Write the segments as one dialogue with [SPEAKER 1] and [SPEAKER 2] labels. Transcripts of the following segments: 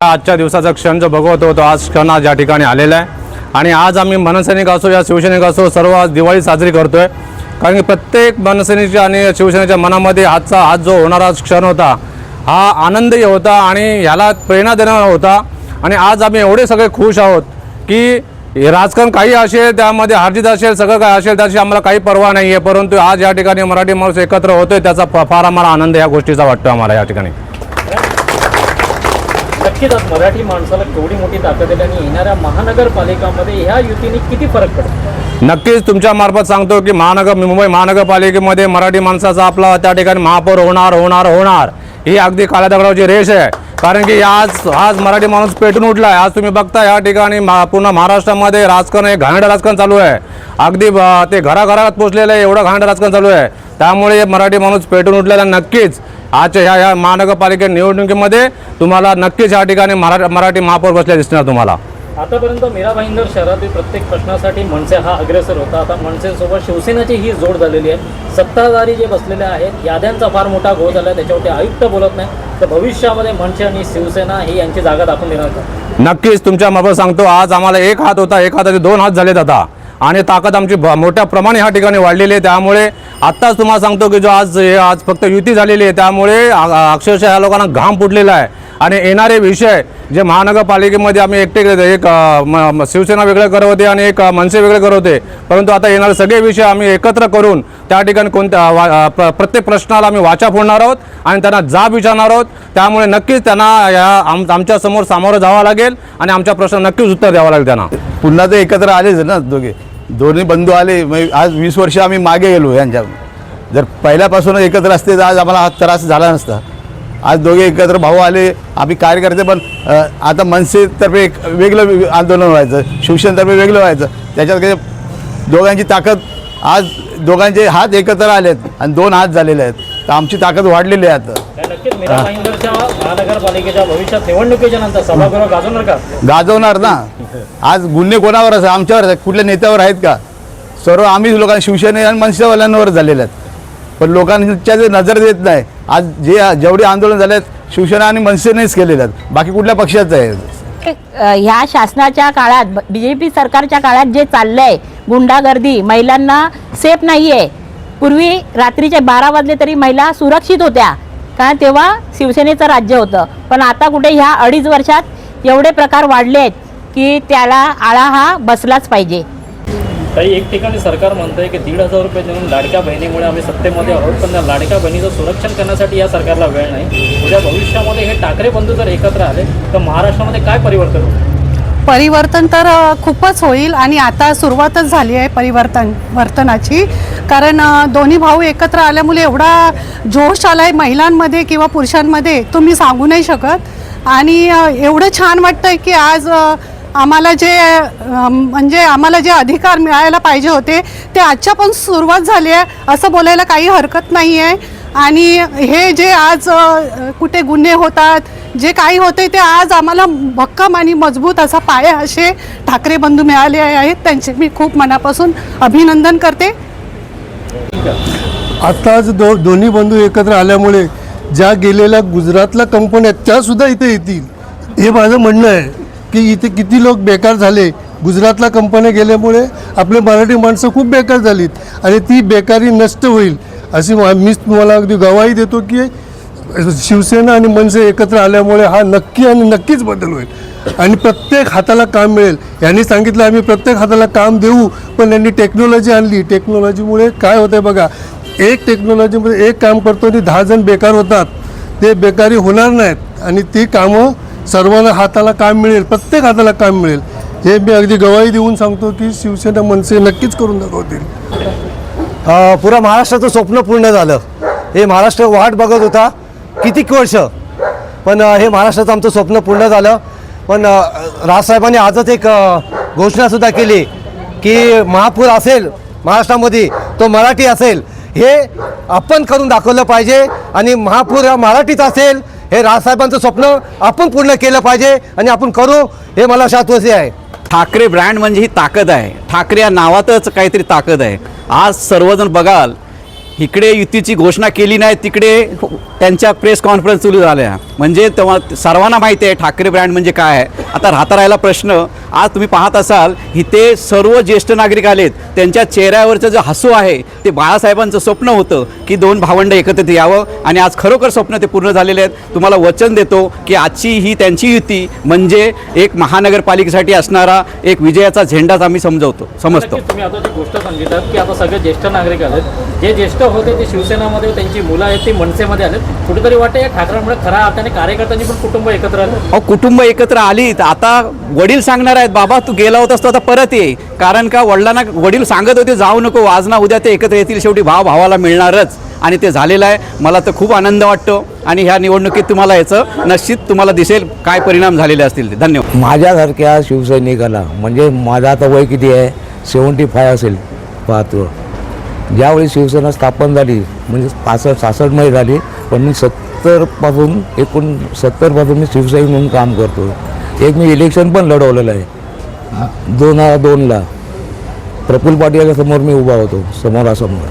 [SPEAKER 1] आजच्या दिवसाचा क्षण जो बघवत होतो आज क्षण आज या ठिकाणी आलेला आहे. आणि आज आम्ही मनसैनिक असो या शिवसैनिक असो सर्व आज दिवाळी साजरी करतोय. कारण की प्रत्येक मनसैनिकच्या आणि शिवसेनेच्या मनामध्ये आजचा आज जो होणारा क्षण होता हा आनंदही होता आणि ह्याला प्रेरणा देणारा होता. आणि आज आम्ही एवढे सगळे खुश आहोत की राजकारण काही असेल त्यामध्ये हार्जित असेल सगळं काय असेल त्याची आम्हाला काही पर्वा नाही आहे परंतु आज या ठिकाणी मराठी माणूस एकत्र होतोय त्याचा फार आम्हाला आनंद या गोष्टीचा वाटतो आम्हाला या ठिकाणी.
[SPEAKER 2] नक्कीच आज मराठी माणसाला केवढी मोठी ताकद आहे आणि येणाऱ्या महानगरपालिकामध्ये ह्या युतीने किती फरक पडतो?
[SPEAKER 1] नक्कीच तुमच्या मार्फत सांगतो की महानगर मुंबई महानगरपालिकेमध्ये मराठी माणसाचा आपला त्या ठिकाणी महापौर होणार होणार होणार. ही अगदी काळ्या दगडावची रेष आहे. कारण की आज आज मराठी माणूस पेटून उठला आहे आज तुम्ही बघता या ठिकाणी पूर्ण महाराष्ट्रामध्ये राजकारण हे घाणेरडं राजकारण चालू आहे. अगदी ते घराघरात पोचलेलं आहे एवढं घाणेरडं राजकारण चालू आहे. त्यामुळे मराठी माणूस पेटून उठलेला नक्कीच. आजच्या ह्या ह्या महानगरपालिका निवडणुकीमध्ये तुम्हाला नक्कीच या ठिकाणी मरा मराठी महापौर बसले दिसणार तुम्हाला.
[SPEAKER 2] आतापर्यंत मीरा भाईंदर शहरातील प्रत्येक प्रश्नासाठी मनसे हा अग्रेसर होता. आता मनसेसोबत शिवसेनेची ही जोड झालेली आहे. सत्ताधारी जे बसलेले आहेत याद्यांचा फार मोठा घोळ झाला आहे त्याच्यावरती आयुक्त बोलत नाही. तर भविष्यामध्ये मनसे आणि शिवसेना ही यांची जागा दाखवून देणार
[SPEAKER 1] नक्कीच तुमच्या मार्फत सांगतो. आज आम्हाला एक हात होता. एक हाताचे दोन हात झालेत आता. आणि ताकद आमची भ- मोठ्या प्रमाणे ह्या ठिकाणी वाढलेली आहे. त्यामुळे आत्ताच तुम्हाला सांगतो की जो आज हे आज फक्त युती झालेली आहे. त्यामुळे अक्षरशः या लोकांना घाम फुटलेला आहे. आणि येणारे विषय जे महानगरपालिकेमध्ये आम्ही एकटे एक म- शिवसेना वेगळे करत होते आणि एक मनसे वेगळे करत होते. परंतु आता येणारे सगळे विषय आम्ही एकत्र करून त्या ठिकाणी कोणत्या वा- प्र- प्रत्येक प्रश्नाला आम्ही वाचा फोडणार आहोत आणि त्यांना जाब विचारणार आहोत. त्यामुळे नक्कीच त्यांना या आम आमच्यासमोर सामोरं जावं लागेल आणि आमच्या प्रश्न नक्कीच उत्तर द्यावं लागेल त्यांना.
[SPEAKER 3] पुन्हा ते एकत्र आलेच ना दोघे? दोन्ही बंधू आले. मग आज वीस वर्ष आम्ही मागे गेलो यांच्या. जर पहिल्यापासून एकत्र असते तर आज आम्हाला हा त्रास झाला नसता. आज दोघे एकत्र भाऊ आले आम्ही कार्यकर्ते पण आता मनसेतर्फे एक वेगळं आंदोलन व्हायचं शिवसेनेतर्फे वेगळं व्हायचं. त्याच्यात काही दोघांची ताकद आज दोघांचे हात एकत्र आले आहेत आणि दोन हात झालेले आहेत. तर आमची ताकद वाढलेली आहे आता.
[SPEAKER 2] काय नक्कीच मीरा भाईंदरच्या महानगरपालिकेच्या भविष्यात निवडणुकीच्या नंतर सभागृह गाजवणार का?
[SPEAKER 3] गाजवणार ना. आज गुन्हे कोणावर आहे आमच्यावर कुठल्या नेत्यावर आहेत का? सर्व आम्ही लोकांना शिवसेने आणि मनसेवाल्यांवर झालेले आहेत. पण लोकांच्या जे नजर देत नाही. आज जे जेवढे आंदोलन झाले आहेत शिवसेना आणि मनसेनेच केलेले आहेत. बाकी कुठल्या पक्षाचं आहे?
[SPEAKER 4] ह्या शासनाच्या काळात बी जे पी सरकारच्या काळात जे चाललंय गुंडागर्दी महिलांना सेफ नाही आहे पूर्वी रात्रीचे बारा वाजले तरी महिला सुरक्षित होत्या. कारण तेव्हा शिवसेनेचं राज्य होतं. पण आता कुठे ह्या अडीच वर्षात एवढे प्रकार वाढले आहेत की त्याला आळा हा बसलाच पाहिजे.
[SPEAKER 2] काही एक ठिकाणी सरकार म्हणतंय की दीड हजार रुपये देऊन लाडक्या बहिणीमुळे आम्ही सत्तेमध्ये आहोत पण त्या लाडक्या बहिणीचं संरक्षण करण्यासाठी या सरकारला वेळ नाही. उद्या भविष्यामध्ये हे ठाकरे बंधू जर एकत्र आले तर महाराष्ट्रामध्ये काय परिवर्तन होईल?
[SPEAKER 5] परिवर्तन तर खूपच होईल आणि आता सुरुवातच झाली आहे परिवर्तन वर्तनाची. कारण दोन्ही भाऊ एकत्र आल्यामुळे एवढा जोश आला आहे महिलांमध्ये किंवा पुरुषांमध्ये तो मी सांगू नाही शकत. आणि एवढं छान वाटतंय की आज आम्हाला जे म्हणजे आम्हाला जे अधिकार मिळायला पाहिजे होते ते आजच्या पण सुरुवात झाली आहे असं बोलायला काही हरकत नाही आहे आणि हे जे आज कुठे गुन्हे होतात जे काही होते ते आज आम्हाला भक्कम आणि मजबूत असा पाया असे ठाकरे बंधू मिळाले आहेत. त्यांचे मी खूप मनापासून अभिनंदन करते.
[SPEAKER 6] आताच दो दोन्ही बंधू एकत्र आल्यामुळे ज्या गेलेल्या गुजरातला कंपन्या त्यासुद्धा इथे येतील. हे माझं म्हणणं आहे की इथे किती लोक बेकार झाले. गुजरातला कंपन्या गेल्यामुळे आपले मराठी माणसं खूप बेकार झालीत आणि ती बेकारी नष्ट होईल. अशी मा- मीच तुम्हाला अगदी गवाही देतो की शिवसेना आणि मनसे एकत्र आल्यामुळे हा नक्की आणि नक्कीच बदल होईल. आणि प्रत्येक हाताला काम मिळेल. यांनी सांगितलं आम्ही प्रत्येक हाताला काम देऊ पण यांनी टेक्नॉलॉजी आणली. टेक्नॉलॉजीमुळे काय होतं आहे बघा एक टेक्नॉलॉजीमध्ये एक काम करतो आणि दहा जण बेकार होतात. ते बेकारी होणार नाहीत. आणि ती कामं सर्वांना हाताला काम मिळेल प्रत्येक हाताला काम मिळेल. हे मी अगदी गवाही देऊन सांगतो की शिवसेना मनसे नक्कीच करून दाखवतील.
[SPEAKER 7] पुरा महाराष्ट्राचं स्वप्न पूर्ण झालं. हे महाराष्ट्र वाट बघत होता. कितीक वर्ष? पण हे महाराष्ट्राचं आमचं स्वप्न पूर्ण झालं. पण राजसाहेबांनी आजच एक घोषणासुद्धा केली की महापूर असेल महाराष्ट्रामध्ये तो मराठी असेल हे आपण करून दाखवलं पाहिजे आणि महापूर हा मराठीत असेल हे राजसाहेबांचं स्वप्न आपण पूर्ण केलं पाहिजे आणि आपण करू हे मला शाश्वती आहे.
[SPEAKER 8] ठाकरे ब्रँड म्हणजे ही ताकद आहे. ठाकरे या नावातच काहीतरी ताकद आहे. आज सर्वजण बघाल इकडे युतीची घोषणा केली नाही तिकडे त्यांच्या प्रेस कॉन्फरन्स सुरू झाल्या. म्हणजे तेव्हा सर्वांना माहिती आहे ठाकरे ब्रँड म्हणजे काय आहे. आता राहता राहिला प्रश्न आज तुम्ही पाहत असाल इथे सर्व ज्येष्ठ नागरिक आलेत. त्यांच्या चेहऱ्यावरचं जे हसू आहे ते बाळासाहेबांचं स्वप्न होतं की दोन भावंड एकत्रित यावं. आणि आज खरोखर स्वप्न ते पूर्ण झालेले आहेत. तुम्हाला वचन देतो की आजची ही त्यांची युती म्हणजे एक महानगरपालिकेसाठी असणारा एक विजयाचा झेंडाच आम्ही समजवतो समजतो.
[SPEAKER 2] तुम्ही आता जी गोष्ट सांगितलं की आता सगळे ज्येष्ठ नागरिक आलेत. जे ज्येष्ठ होते ते शिवसेनामध्ये त्यांची मुलं आहेत ती मनसेमध्ये आलेत. कुठेतरी वाटतं या ठाकरेंमुळे खऱ्या अर्थाने कार्यकर्त्यांची पण कुटुंब एकत्र आले
[SPEAKER 8] अहो कुटुंब एकत्र आली तर आता वडील सांगणार आहेत बाबा तू गेला होतास तो आता परत ये. कारण का वडिलांना वडील सांगत होते जाऊ नको वाजना उद्या ते एकत्र येतील शेवटी भाव भावाला मिळणारच. आणि ते झालेलं आहे. मला तर खूप आनंद वाटतो. आणि ह्या निवडणुकीत तुम्हाला याचं निश्चित तुम्हाला दिसेल काय परिणाम झालेले असतील ते. धन्यवाद.
[SPEAKER 9] माझ्यासारख्या शिवसैनिकाला म्हणजे माझा आता वय किती आहे? सेवन्टी फाय असेल. पाहतो. ज्यावेळी शिवसेना स्थापन झाली म्हणजे पासष्ट सासष्टमध्ये झाली पण मी सत्तरपासून एकूण सत्तरपासून मी शिवसैनिक म्हणून काम करतो एक मी इलेक्शन पण लढवलेलं आहे. दोन हजार दोनला प्रफुल्ल पाटीलच्या समोर मी उभा होतो समोरासमोर.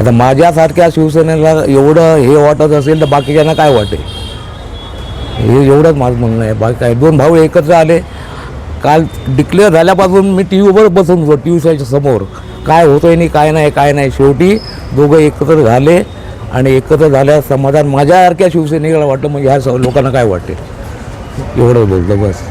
[SPEAKER 9] आता माझ्यासारख्या शिवसेनेला एवढं हे वाटत असेल तर बाकीच्यांना काय वाटेल? हे एवढंच माझं म्हणणं आहे. बाकी काय दोन भाऊ एकत्र आले. काल डिक्लेअर झाल्यापासून मी टी व्हीवर बसून होतो टी व्हीच्या समोर. काय होतंय नाही काय नाही काय नाही. शेवटी दोघं एकत्र झाले आणि एकत्र झाल्या समाधान माझ्यासारख्या शिवसैनिकाला वाटलं म्हणजे ह्या स- लोकांना काय वाटेल? एवढं बोलतो बस